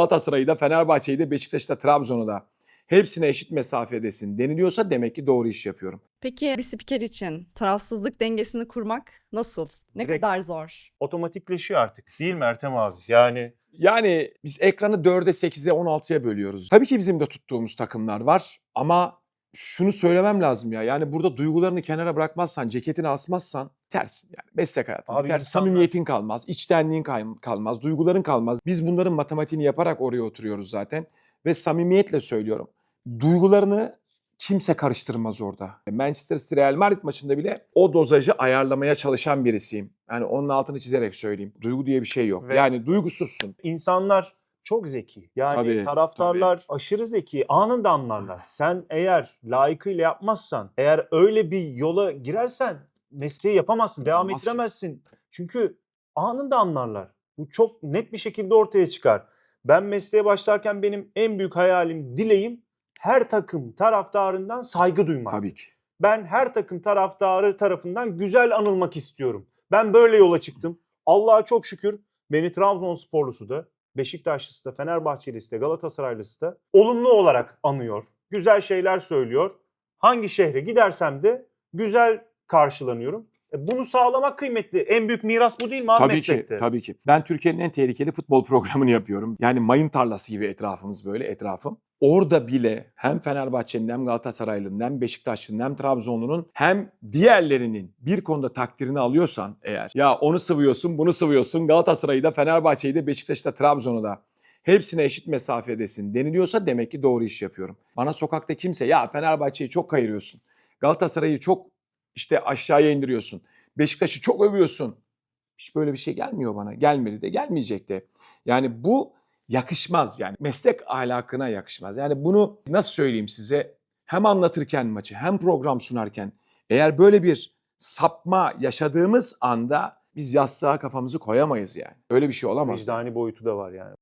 Galatasaray'ı da Fenerbahçe'yi de Beşiktaş'ı da Trabzon'u da hepsine eşit mesafedesin deniliyorsa demek ki doğru iş yapıyorum. Peki bir spiker için tarafsızlık dengesini kurmak nasıl? Ne Direkt- kadar zor? Otomatikleşiyor artık değil mi Ertem abi? Yani Yani biz ekranı 4'e 8'e 16'ya bölüyoruz. Tabii ki bizim de tuttuğumuz takımlar var ama şunu söylemem lazım ya. Yani burada duygularını kenara bırakmazsan, ceketini asmazsan tersin yani. Meslek hayatın Abi insanlar- samimiyetin kalmaz, içtenliğin kay- kalmaz, duyguların kalmaz. Biz bunların matematiğini yaparak oraya oturuyoruz zaten ve samimiyetle söylüyorum. Duygularını kimse karıştırmaz orada. Manchester City Real Madrid maçında bile o dozajı ayarlamaya çalışan birisiyim. Yani onun altını çizerek söyleyeyim. Duygu diye bir şey yok. Ve- Yani duygusuzsun. insanlar çok zeki. Yani Tabii, taraftarlar aşırı zeki. Anında anlarlar. Sen eğer layıkıyla yapmazsan, eğer öyle bir yola girersen mesleği yapamazsın, devam Olmaz ki. ettiremezsin. Çünkü anında anlarlar. Bu çok net bir şekilde ortaya çıkar. Ben mesleğe başlarken benim en büyük hayalim, dileğim her takım taraftarından saygı duymak. Tabii ki. Ben her takım taraftarı tarafından güzel anılmak istiyorum. Ben böyle yola çıktım. Allah'a çok şükür beni Trabzonsporlusu da, Beşiktaşlısı da, Fenerbahçelisi de, Galatasaraylısı da olumlu olarak anıyor. Güzel şeyler söylüyor. Hangi şehre gidersem de güzel karşılanıyorum. E, Bunu sağlamak kıymetli. En büyük miras bu değil mi abi Tabii meslekte? ki, tabii ki. Ben Türkiye'nin en tehlikeli futbol programını yapıyorum. Yani mayın tarlası gibi etrafımız böyle etrafım. Orada bile hem Fenerbahçe'nin hem Galatasaraylı'nın hem Beşiktaşlı'nın hem Trabzonlu'nun hem diğerlerinin bir konuda takdirini alıyorsan eğer ya onu sıvıyorsun bunu sıvıyorsun Galatasaray'ı da Fenerbahçe'yi de Beşiktaş'ı da Trabzon'u da hepsine eşit mesafedesin deniliyorsa demek ki doğru iş yapıyorum. Bana sokakta kimse ya Fenerbahçe'yi çok kayırıyorsun. Galatasaray'ı çok işte aşağıya indiriyorsun. Beşiktaş'ı çok övüyorsun. Hiç böyle bir şey gelmiyor bana. Gelmedi de gelmeyecek de. Yani bu yakışmaz yani. Meslek ahlakına yakışmaz. Yani bunu nasıl söyleyeyim size? Hem anlatırken maçı hem program sunarken eğer böyle bir sapma yaşadığımız anda biz yastığa kafamızı koyamayız yani. Öyle bir şey olamaz. Vicdani boyutu da var yani.